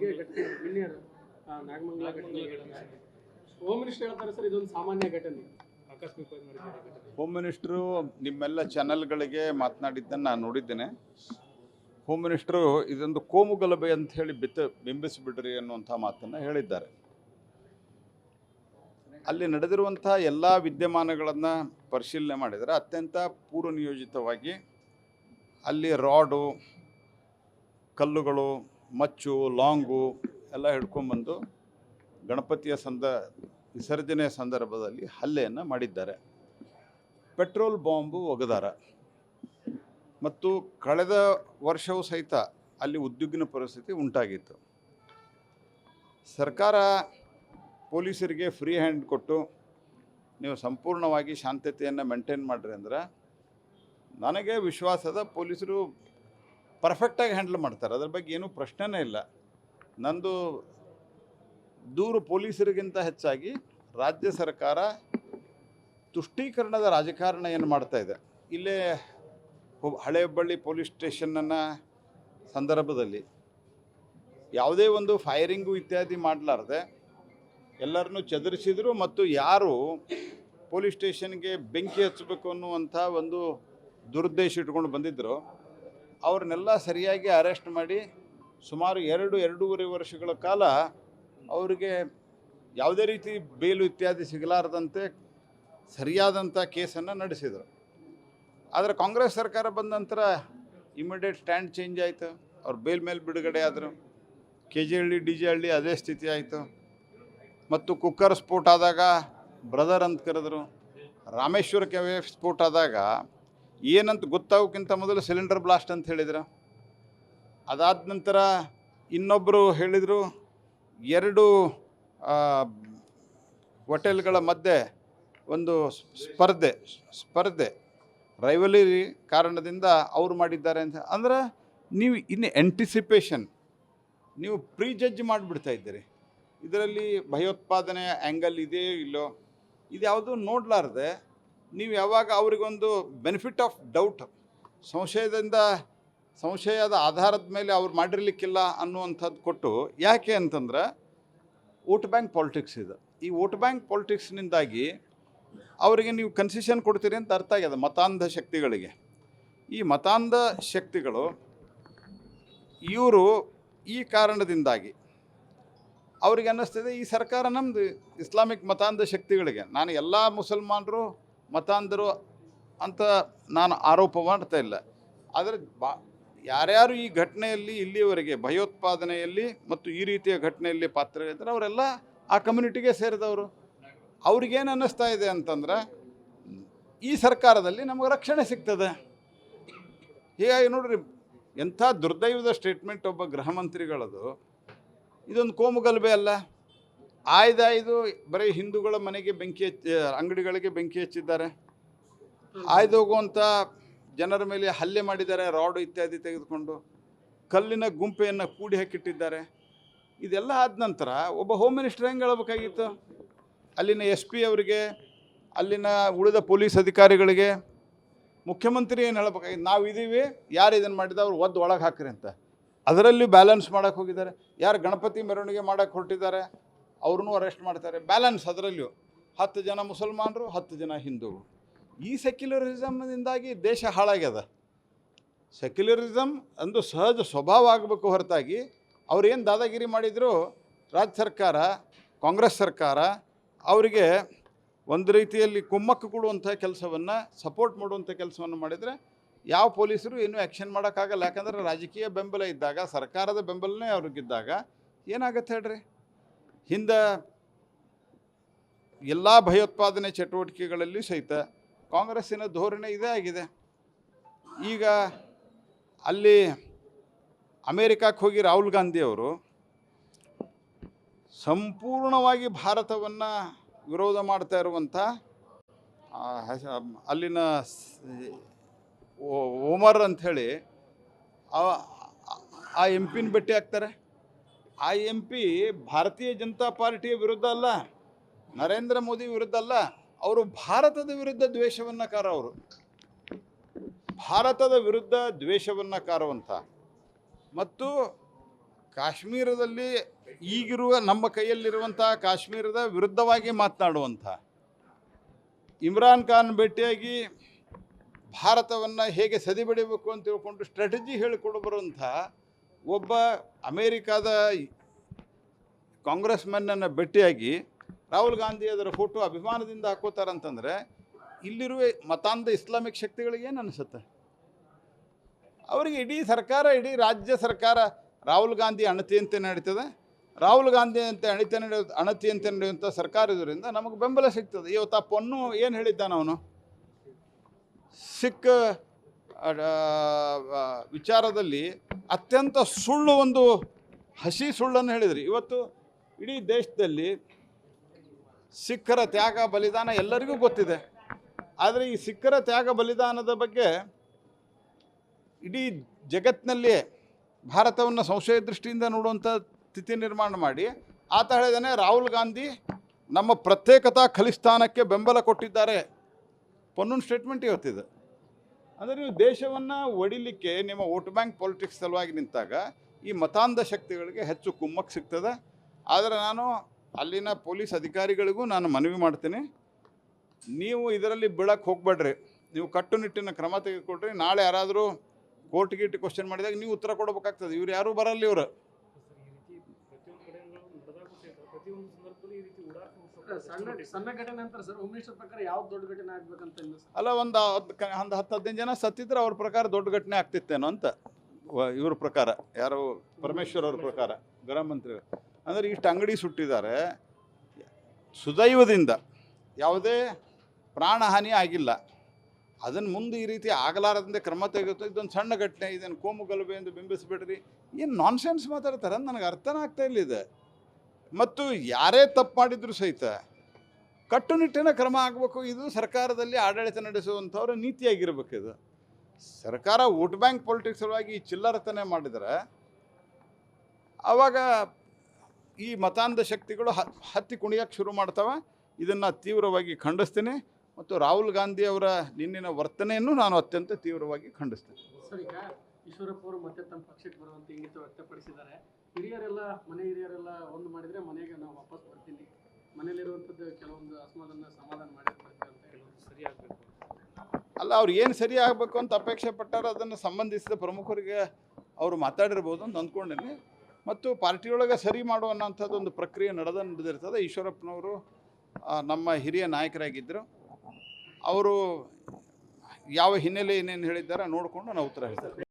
ಬೆಳಗ್ಗೆ ಘಟನೆ ನಿನ್ನೆ ಆ, ನಾಗಮಂಗಲ ಘಟನೆ ಹೋಮ್ ಮಿನಿಸ್ಟರ್ ಹೇಳ್ತಾರೆ ಸರ್ ಇದೊಂದು ಸಾಮಾನ್ಯ ಘಟನೆ. ಆಕಸ್ಮಿಕವಾಗಿ ನಡೆದಿರೋ ಘಟನೆ. ಹೋಮ್ ಮಿನಿಸ್ಟ್ರು ನಿಮ್ಮೆಲ್ಲ ಚಾನಲ್ಗಳಿಗೆ ಮಾತನಾಡಿದ್ದನ್ನು ನಾನು ನೋಡಿದ್ದೇನೆ. ಹೋಮ್ ಮಿನಿಸ್ಟ್ರು ಇದೊಂದು ಕೋಮು ಗಲಭೆ ಅಂತ ಹೇಳಿ ಬಿತ್ತ ಬಿಂಬಿಸಿಬಿಡ್ರಿ ಅನ್ನುವಂಥ ಮಾತನ್ನು ಹೇಳಿದ್ದಾರೆ. ಅಲ್ಲಿ ನಡೆದಿರುವಂಥ ಎಲ್ಲ ವಿದ್ಯಮಾನಗಳನ್ನು ಪರಿಶೀಲನೆ ಮಾಡಿದರೆ ಅತ್ಯಂತ ಪೂರ್ವನಿಯೋಜಿತವಾಗಿ ಅಲ್ಲಿ ರಾಡು ಕಲ್ಲುಗಳು ಮಚ್ಚು, ಲಾಂಗು ಎಲ್ಲ ಹಿಡ್ಕೊಂಡ್ಬಂದು ಗಣಪತಿಯ ಸಂದ, ವಿಸರ್ಜನೆಯ ಸಂದರ್ಭದಲ್ಲಿ ಹಲ್ಲೆಯನ್ನು ಮಾಡಿದ್ದಾರೆ. ಪೆಟ್ರೋಲ್ ಬಾಂಬು ಒಗೆದಾರ. ಮತ್ತು ಕಳೆದ ವರ್ಷವೂ ಸಹಿತ ಅಲ್ಲಿ ಉದ್ವಿಗ್ನ ಪರಿಸ್ಥಿತಿ ಉಂಟಾಗಿತ್ತು. ಸರ್ಕಾರ ಪೊಲೀಸರಿಗೆ ಫ್ರೀ ಹ್ಯಾಂಡ್ ಕೊಟ್ಟು ನೀವು ಸಂಪೂರ್ಣವಾಗಿ ಶಾಂತತೆಯನ್ನು ಮೇಂಟೈನ್ ಮಾಡಿರಿ ಅಂದ್ರೆ ನನಗೆ ವಿಶ್ವಾಸದ ಪೊಲೀಸರು ಪರ್ಫೆಕ್ಟಾಗಿ ಹ್ಯಾಂಡಲ್ ಮಾಡ್ತಾರೆ. ಅದ್ರ ಬಗ್ಗೆ ಏನೂ ಪ್ರಶ್ನೆನೇ ಇಲ್ಲ. ನಂದು ದೂರು ಪೊಲೀಸರಿಗಿಂತ ಹೆಚ್ಚಾಗಿ ರಾಜ್ಯ ಸರ್ಕಾರ ತುಷ್ಟೀಕರಣದ ರಾಜಕಾರಣ ಏನು ಮಾಡ್ತಾ ಇದೆ. ಇಲ್ಲೇ ಹಳೆ ಹುಬ್ಬಳ್ಳಿ ಪೊಲೀಸ್ ಸ್ಟೇಷನ್ನ ಸಂದರ್ಭದಲ್ಲಿ ಯಾವುದೇ ಒಂದು ಫೈರಿಂಗು ಇತ್ಯಾದಿ ಮಾಡಲಾರ್ದೆ ಎಲ್ಲರನ್ನೂ ಚದುರಿಸಿದರು ಮತ್ತು ಯಾರು ಪೊಲೀಸ್ ಸ್ಟೇಷನ್ಗೆ ಬೆಂಕಿ ಹಚ್ಚಬೇಕು ಅನ್ನುವಂಥ ಒಂದು ದುರುದ್ದೇಶ ಇಟ್ಕೊಂಡು ಬಂದಿದ್ದರು ಅವ್ರನ್ನೆಲ್ಲ ಸರಿಯಾಗಿ ಅರೆಸ್ಟ್ ಮಾಡಿ ಸುಮಾರು ಎರಡು, ಎರಡೂವರೆ ವರ್ಷಗಳ ಕಾಲ ಅವರಿಗೆ ಯಾವುದೇ ರೀತಿ ಬೇಲು ಇತ್ಯಾದಿ ಸಿಗಲಾರದಂತೆ ಸರಿಯಾದಂಥ ಕೇಸನ್ನು ನಡೆಸಿದರು. ಆದರೆ ಕಾಂಗ್ರೆಸ್ ಸರ್ಕಾರ ಬಂದ ನಂತರ ಇಮಿಡಿಯೇಟ್ ಸ್ಟ್ಯಾಂಡ್ ಚೇಂಜ್ ಆಯಿತು. ಅವ್ರು ಬೇಲ್ ಮೇಲೆ ಬಿಡುಗಡೆ ಆದರು. K G Halli D G Halli ಅದೇ ಸ್ಥಿತಿ ಆಯಿತು. ಮತ್ತು ಕುಕ್ಕರ್ ಸ್ಫೋಟ ಆದಾಗ ಬ್ರದರ್ ಅಂತ ಕರೆದ್ರು. ರಾಮೇಶ್ವರ ಕೆ ಸ್ಫೋಟ ಆದಾಗ ಏನಂತ ಗೊತ್ತಾಗೋಕ್ಕಿಂತ ಮೊದಲು ಸಿಲಿಂಡರ್ ಬ್ಲಾಸ್ಟ್ ಅಂತ ಹೇಳಿದ್ರು ಅದಾದ ನಂತರ ಇನ್ನೊಬ್ಬರು ಹೇಳಿದರು, ಎರಡು ಹೋಟೆಲ್ಗಳ ಮಧ್ಯೆ ಒಂದು ಸ್ಪರ್ಧೆ ಸ್ಪರ್ಧೆ ರೈವಲರಿ ಕಾರಣದಿಂದ ಅವರು ಮಾಡಿದ್ದಾರೆ ಅಂತ. ಅಂದ್ರೆ ನೀವು ಇನ್ನು ಎಂಟಿಸಿಪೇಷನ್ ನೀವು ಪ್ರೀ ಜಡ್ಜ್ ಮಾಡಿಬಿಡ್ತಾ ಇದ್ದೀರಿ. ಇದರಲ್ಲಿ ಭಯೋತ್ಪಾದನೆಯ ಆ್ಯಂಗಲ್ ಇದೆಯೋ ಇಲ್ಲೋ ಇದು ಯಾವುದೂ ನೋಡಲಾರ್ದೆ ನೀವು ಯಾವಾಗ ಅವರಿಗೊಂದು ಬೆನಿಫಿಟ್ ಆಫ್ ಡೌಟ್ ಸಂಶಯದಿಂದ, ಸಂಶಯದ ಆಧಾರದ ಮೇಲೆ ಅವ್ರು ಮಾಡಿರ್ಲಿಕ್ಕಿಲ್ಲ ಅನ್ನುವಂಥದ್ದು ಕೊಟ್ಟು ಯಾಕೆ ಅಂತಂದ್ರೆ ವೋಟ್ ಬ್ಯಾಂಕ್ ಪಾಲಿಟಿಕ್ಸ್ ಇದು. ಈ ವೋಟ್ ಬ್ಯಾಂಕ್ ಪಾಲಿಟಿಕ್ಸ್ನಿಂದಾಗಿ ಅವರಿಗೆ ನೀವು ಕನ್ಸೆಷನ್ ಕೊಡ್ತೀರಿ ಅಂತ ಅರ್ಥ ಆಗ್ಯದ ಮತಾಂಧ ಶಕ್ತಿಗಳಿಗೆ. ಈ ಮತಾಂಧ ಶಕ್ತಿಗಳು ಇವರು ಈ ಕಾರಣದಿಂದಾಗಿ ಅವ್ರಿಗೆ ಅನ್ನಿಸ್ತದೆ ಈ ಸರ್ಕಾರ ನಮ್ಮದು ಇಸ್ಲಾಮಿಕ್ ಮತಾಂಧ ಶಕ್ತಿಗಳಿಗೆ. ನಾನು ಎಲ್ಲ ಮುಸಲ್ಮಾನರು ಮತಾಂಧರು ಅಂತ ನಾನು ಆರೋಪ ಮಾಡ್ತಾ ಇಲ್ಲ. ಆದರೆ ಬಾ, ಯಾರ್ಯಾರು ಈ ಘಟನೆಯಲ್ಲಿ ಇಲ್ಲಿಯವರೆಗೆ ಭಯೋತ್ಪಾದನೆಯಲ್ಲಿ ಮತ್ತು ಈ ರೀತಿಯ ಘಟನೆಯಲ್ಲಿ ಪಾತ್ರರಿದ್ದಾರೆ ಅವರೆಲ್ಲ ಆ ಕಮ್ಯುನಿಟಿಗೆ ಸೇರಿದವರು. ಅವ್ರಿಗೇನು ಅನ್ನಿಸ್ತಾ ಇದೆ ಅಂತಂದ್ರೆ, ಈ ಸರ್ಕಾರದಲ್ಲಿ ನಮಗೆ ರಕ್ಷಣೆ ಸಿಗ್ತದೆ. ಹೀಗಾಗಿ ನೋಡ್ರಿ, ಎಂಥ ದುರ್ದೈವದ ಸ್ಟೇಟ್ಮೆಂಟ್ ಒಬ್ಬ ಗೃಹ ಮಂತ್ರಿಗಳದು. ಇದೊಂದು ಕೋಮುಗಲಭೆ ಅಲ್ಲ. ಆಯ್ದಾಯ್ದು ಬರೀ ಹಿಂದೂಗಳ ಮನೆಗೆ ಬೆಂಕಿ ಹಚ್ಚಿ ಅಂಗಡಿಗಳಿಗೆ ಬೆಂಕಿ ಹಚ್ಚಿದ್ದಾರೆ. ಆಯ್ದು ಹೋಗುವಂಥ ಜನರ ಮೇಲೆ ಹಲ್ಲೆ ಮಾಡಿದ್ದಾರೆ, ರಾಡು ಇತ್ಯಾದಿ ತೆಗೆದುಕೊಂಡು. ಕಲ್ಲಿನ ಗುಂಪೆಯನ್ನು ಕೂಡಿ ಹಾಕಿಟ್ಟಿದ್ದಾರೆ. ಇದೆಲ್ಲ ಆದ ನಂತರ ಒಬ್ಬ ಹೋಮ್ ಮಿನಿಸ್ಟರ್ ಹೆಂಗೆ ಹೇಳಬೇಕಾಗಿತ್ತು? ಅಲ್ಲಿನ ಎಸ್ ಪಿ ಅವರಿಗೆ, ಅಲ್ಲಿನ ಉಳಿದ ಪೊಲೀಸ್ ಅಧಿಕಾರಿಗಳಿಗೆ ಮುಖ್ಯಮಂತ್ರಿ ಏನು ಹೇಳಬೇಕಾಗಿತ್ತು? ನಾವು ಇದ್ದೀವಿ ಯಾರು ಇದನ್ನು ಮಾಡಿದ ಅವ್ರು ಒದ್ದು ಒಳಗೆ ಹಾಕ್ರಿ ಅಂತ. ಅದರಲ್ಲಿ ಬ್ಯಾಲೆನ್ಸ್ ಮಾಡೋಕ್ಕೆ ಹೋಗಿದ್ದಾರೆ. ಯಾರು ಗಣಪತಿ ಮೆರವಣಿಗೆ ಮಾಡೋಕ್ಕೆ ಹೊರಟಿದ್ದಾರೆ? ಅವ್ರನ್ನೂ ಅರೆಸ್ಟ್ ಮಾಡ್ತಾರೆ. ಬ್ಯಾಲೆನ್ಸ್ ಅದರಲ್ಲಿಯೂ. ಹತ್ತು ಜನ ಮುಸಲ್ಮಾನರು, ಹತ್ತು ಜನ ಹಿಂದೂಗಳು. ಈ ಸೆಕ್ಯುಲರಿಸಮ್ನಿಂದಾಗಿ ದೇಶ ಹಾಳಾಗ್ಯದ. ಸೆಕ್ಯುಲರಿಸಮ್ ಅಂದು ಸಹಜ ಸ್ವಭಾವ ಆಗಬೇಕು ಹೊರತಾಗಿ ಅವ್ರೇನು ದಾದಾಗಿರಿ ಮಾಡಿದರೂ? ರಾಜ್ಯ ಸರ್ಕಾರ, ಕಾಂಗ್ರೆಸ್ ಸರ್ಕಾರ ಅವರಿಗೆ ಒಂದು ರೀತಿಯಲ್ಲಿ ಕುಮ್ಮಕ್ಕು ಕೊಡುವಂಥ ಕೆಲಸವನ್ನು ಸಪೋರ್ಟ್ ಮಾಡುವಂಥ ಕೆಲಸವನ್ನು ಮಾಡಿದರೆ ಯಾವ ಪೊಲೀಸರು ಏನೂ ಆ್ಯಕ್ಷನ್ ಮಾಡೋಕ್ಕಾಗಲ್ಲ. ಯಾಕಂದರೆ ರಾಜಕೀಯ ಬೆಂಬಲ ಇದ್ದಾಗ, ಸರ್ಕಾರದ ಬೆಂಬಲನೇ ಅವ್ರಿಗಿದ್ದಾಗ ಏನಾಗತ್ತೆ ಹೇಳ್ರಿ? ಹಿಂದೆ ಎಲ್ಲ ಭಯೋತ್ಪಾದನೆ ಚಟುವಟಿಕೆಗಳಲ್ಲಿ ಸಹಿತ ಕಾಂಗ್ರೆಸ್ಸಿನ ಧೋರಣೆ ಇದೇ ಆಗಿದೆ. ಈಗ ಅಲ್ಲಿ ಅಮೇರಿಕಕ್ಕೆ ಹೋಗಿ ರಾಹುಲ್ ಗಾಂಧಿ ಅವರು ಸಂಪೂರ್ಣವಾಗಿ ಭಾರತವನ್ನು ವಿರೋಧ ಮಾಡ್ತಾ ಇರುವಂಥ ಅಲ್ಲಿನ ಓಮರ್ ಅಂಥೇಳಿ, ಆ ಎಂ ಪಿನ ಭೇಟಿ ಆಗ್ತಾರೆ ಆ ಎಂ ಪಿ ಭಾರತೀಯ ಜನತಾ ಪಾರ್ಟಿಯ ವಿರುದ್ಧ ಅಲ್ಲ, ನರೇಂದ್ರ ಮೋದಿ ವಿರುದ್ಧ ಅಲ್ಲ, ಅವರು ಭಾರತದ ವಿರುದ್ಧ ದ್ವೇಷವನ್ನು ಕಾರವರು ಭಾರತದ ವಿರುದ್ಧ ದ್ವೇಷವನ್ನು ಕಾರುವಂಥ ಮತ್ತು ಕಾಶ್ಮೀರದಲ್ಲಿ ಈಗಿರುವ ನಮ್ಮ ಕೈಯಲ್ಲಿರುವಂಥ ಕಾಶ್ಮೀರದ ವಿರುದ್ಧವಾಗಿ ಮಾತನಾಡುವಂಥ ಇಮ್ರಾನ್ ಖಾನ್ ಭೇಟಿಯಾಗಿ ಭಾರತವನ್ನು ಹೇಗೆ ಸದಿಬಡಿಬೇಕು ಅಂತ ತಿಳ್ಕೊಂಡು ಸ್ಟ್ರಾಟಜಿ ಹೇಳಿಕೊಂಡು ಬರುವಂಥ ಒಬ್ಬ ಅಮೇರಿಕಾದ ಕಾಂಗ್ರೆಸ್ ಮೆನ್ನನ್ನು ಭೇಟಿಯಾಗಿ ರಾಹುಲ್ ಗಾಂಧಿ ಅದರ ಫೋಟೋ ಅಭಿಮಾನದಿಂದ ಹಾಕೋತಾರಂತಂದರೆ ಇಲ್ಲಿರುವ ಮತಾಂಧ ಇಸ್ಲಾಮಿಕ್ ಶಕ್ತಿಗಳಿಗೆ ಏನು ಅನಿಸುತ್ತೆ? ಅವರಿಗೆ ಇಡೀ ಸರ್ಕಾರ, ಇಡೀ ರಾಜ್ಯ ಸರ್ಕಾರ ರಾಹುಲ್ ಗಾಂಧಿ ಅಣತಿಯಂತೆ ನಡೀತದೆ. ರಾಹುಲ್ ಗಾಂಧಿ ಅಂತ ಅಣಿತ ನಡೆಯೋ, ಅಣತಿಯಂತೆ ನಡೆಯುವಂಥ ಸರ್ಕಾರ ಇದರಿಂದ ನಮಗೆ ಬೆಂಬಲ ಸಿಗ್ತದೆ. ಇವತ್ತು ಪೊನ್ನು ಏನು ಹೇಳಿದ್ದಾನ ಅವನು? ಸಿಖ್ ವಿಚಾರದಲ್ಲಿ ಅತ್ಯಂತ ಸುಳ್ಳು ಒಂದು ಹಸಿ ಸುಳ್ಳನ್ನು ಹೇಳಿದ್ರಿ. ಇವತ್ತು ಇಡೀ ದೇಶದಲ್ಲಿ ಸಿಖ್ಖರ ತ್ಯಾಗ, ಬಲಿದಾನ ಎಲ್ಲರಿಗೂ ಗೊತ್ತಿದೆ. ಆದರೆ ಈ ಸಿಖ್ಖರ ತ್ಯಾಗ, ಬಲಿದಾನದ ಬಗ್ಗೆ ಇಡೀ ಜಗತ್ತಿನಲ್ಲಿಯೇ ಭಾರತವನ್ನು ಸಂಶಯ ದೃಷ್ಟಿಯಿಂದ ನೋಡುವಂಥ ಸ್ಥಿತಿ ನಿರ್ಮಾಣ ಮಾಡಿ, ಆತ ಹೇಳಿದಾನೆ, ರಾಹುಲ್ ಗಾಂಧಿ ನಮ್ಮ ಪ್ರತ್ಯೇಕತಾ ಖಲಿಸ್ತಾನಕ್ಕೆ ಬೆಂಬಲ ಕೊಟ್ಟಿದ್ದಾರೆ ಪೊನ್ನೂನ್ ಸ್ಟೇಟ್ಮೆಂಟ್ ಇವತ್ತಿದೆ. ಅಂದರೆ ನೀವು ದೇಶವನ್ನು ಒಡಿಲಿಕ್ಕೆ ನಿಮ್ಮ ವೋಟ್ ಬ್ಯಾಂಕ್ ಪಾಲಿಟಿಕ್ಸ್ ಸಲುವಾಗಿ ನಿಂತಾಗ ಈ ಮತಾಂಧ ಶಕ್ತಿಗಳಿಗೆ ಹೆಚ್ಚು ಕುಮ್ಮಕ್ಕೆ ಸಿಗ್ತದೆ. ಆದರೆ ನಾನು ಅಲ್ಲಿನ ಪೊಲೀಸ್ ಅಧಿಕಾರಿಗಳಿಗೂ ನಾನು ಮನವಿ ಮಾಡ್ತೀನಿ. ನೀವು ಇದರಲ್ಲಿ ಬೀಳಕ್ಕೆ ಹೋಗ್ಬೇಡ್ರಿ. ನೀವು ಕಟ್ಟುನಿಟ್ಟಿನ ಕ್ರಮ ತೆಗೆದುಕೊಡ್ರಿ ನಾಳೆ ಯಾರಾದರೂ ಕೋರ್ಟ್ ಗೀಟ್ ಕ್ವಶನ್ ಮಾಡಿದಾಗ ನೀವು ಉತ್ತರ ಕೊಡಬೇಕಾಗ್ತದೆ. ಇವ್ರು ಯಾರೂ ಬರಲ್ಲ ಇವರು. ಸಣ್ಣ ಸಣ್ಣ ಘಟನೆ ಅಂತಾರೆ ಸರ್ ಹೋಮ್ ಮಿನಿಸ್ಟರ್ ಪ್ರಕಾರ ಯಾವ ದೊಡ್ಡ ಘಟನೆ ಆಗ್ಬೇಕಂತ ಇಲ್ಲ ಸರ್? ಅಲ್ಲ ಒಂದು ಹತ್ತು ಕ- ಒಂದು ಹತ್ತು ಹದಿನೈದು ಜನ ಸತ್ತಿದ್ರೆ ಅವ್ರ ಪ್ರಕಾರ ದೊಡ್ಡ ಘಟನೆ ಆಗ್ತಿತ್ತೇನೋ ಅಂತ. ವ- ಇವ್ರ ಪ್ರಕಾರ ಯಾರು ಪರಮೇಶ್ವರ್ ಅವ್ರ ಪ್ರಕಾರ ಗೃಹ ಮಂತ್ರಿ ಅಂದ್ರೆ ಇಷ್ಟು ಅಂಗಡಿ ಸುಟ್ಟಿದ್ದಾರೆ. ಸುದೈವದಿಂದ ಯಾವುದೇ ಪ್ರಾಣಹಾನಿ ಆಗಿಲ್ಲ. ಅದನ್ನು ಮುಂದೆ ಈ ರೀತಿ ಆಗಲಾರದಂತೆ ಕ್ರಮ ತೆಗೆದು ಇದೊಂದು ಸಣ್ಣ ಘಟನೆ ಇದನ್ನು ಕೋಮು ಗಲಭೆ ಎಂದು ಬಿಂಬಿಸ್ಬಿಡ್ರಿ. ಏನು ನಾನ್ಸೆನ್ಸ್ ಮಾತಾಡ್ತಾರೆ ಅಂತ ನನಗೆ ಅರ್ಥನೇ ಆಗ್ತಾ ಇಲ್ಲ ಇದು. ಮತ್ತು ಯಾರೇ ತಪ್ಪು ಮಾಡಿದ್ರು ಸಹಿತ ಕಟ್ಟುನಿಟ್ಟಿನ ಕ್ರಮ ಆಗಬೇಕು. ಇದು ಸರ್ಕಾರದಲ್ಲಿ ಆಡಳಿತ ನಡೆಸುವಂಥವ್ರ ನೀತಿಯಾಗಿರ್ಬೇಕು ಇದು. ಸರ್ಕಾರ ವೋಟ್ ಬ್ಯಾಂಕ್ ಪೊಲಿಟಿಕ್ಸ್ ಸಲುವಾಗಿ ಚಿಲ್ಲರತನೆ ಮಾಡಿದರೆ ಆವಾಗ ಈ ಮತಾಂಧ ಶಕ್ತಿಗಳು ಹತ್ತಿ ಕುಣಿಯಕ್ಕೆ ಶುರು ಮಾಡ್ತವೆ. ಇದನ್ನು ತೀವ್ರವಾಗಿ ಖಂಡಿಸ್ತೀನಿ. ಮತ್ತು ರಾಹುಲ್ ಗಾಂಧಿ ಅವರ ನಿನ್ನಿನ ವರ್ತನೆಯನ್ನು ನಾನು ಅತ್ಯಂತ ತೀವ್ರವಾಗಿ ಖಂಡಿಸ್ತೀನಿ. ಈಶ್ವರಪ್ಪ ಅವರು ಮತ್ತೆ ತಮ್ಮ ಪಕ್ಷಕ್ಕೆ ಬರುವಂತ ಇಂಗಿತ ಹಿರಿಯರೆಲ್ಲ, ಮನೆ ಹಿರಿಯರೆಲ್ಲ ಒಂದು ಮಾಡಿದರೆ ಮನೆಗೆ ನಾವು ವಾಪಸ್ ಬರ್ತೀನಿ. ಮನೇಲಿರುವಂಥದ್ದು ಕೆಲವೊಂದು ಅಸಮಾಧಾನ ಸಮಾಧಾನ ಮಾಡಿ ಅಂತ ಹೇಳೋದು ಸರಿ ಅಲ್ಲ, ಅವ್ರು ಏನು ಸರಿ ಆಗಬೇಕು ಅಂತ ಅಪೇಕ್ಷೆ ಪಟ್ಟಾರೋ ಅದನ್ನು ಸಂಬಂಧಿಸಿದ ಪ್ರಮುಖರಿಗೆ ಅವರು ಮಾತಾಡಿರ್ಬೋದು ಅಂತ ಅಂದ್ಕೊಂಡಿನಿ. ಮತ್ತು ಪಾರ್ಟಿಯೊಳಗೆ ಸರಿ ಮಾಡುವನ್ನಂಥದ್ದು ಒಂದು ಪ್ರಕ್ರಿಯೆ ನಡೆದ ನಡೆದಿರ್ತದೆ. ಈಶ್ವರಪ್ಪನವರು ನಮ್ಮ ಹಿರಿಯ ನಾಯಕರಾಗಿದ್ದರು. ಅವರು ಯಾವ ಹಿನ್ನೆಲೆ ಏನೇನು ಹೇಳಿದ್ದಾರೆ ನೋಡಿಕೊಂಡು ನಾವು ಉತ್ತರ ಹೇಳ್ತೇವೆ.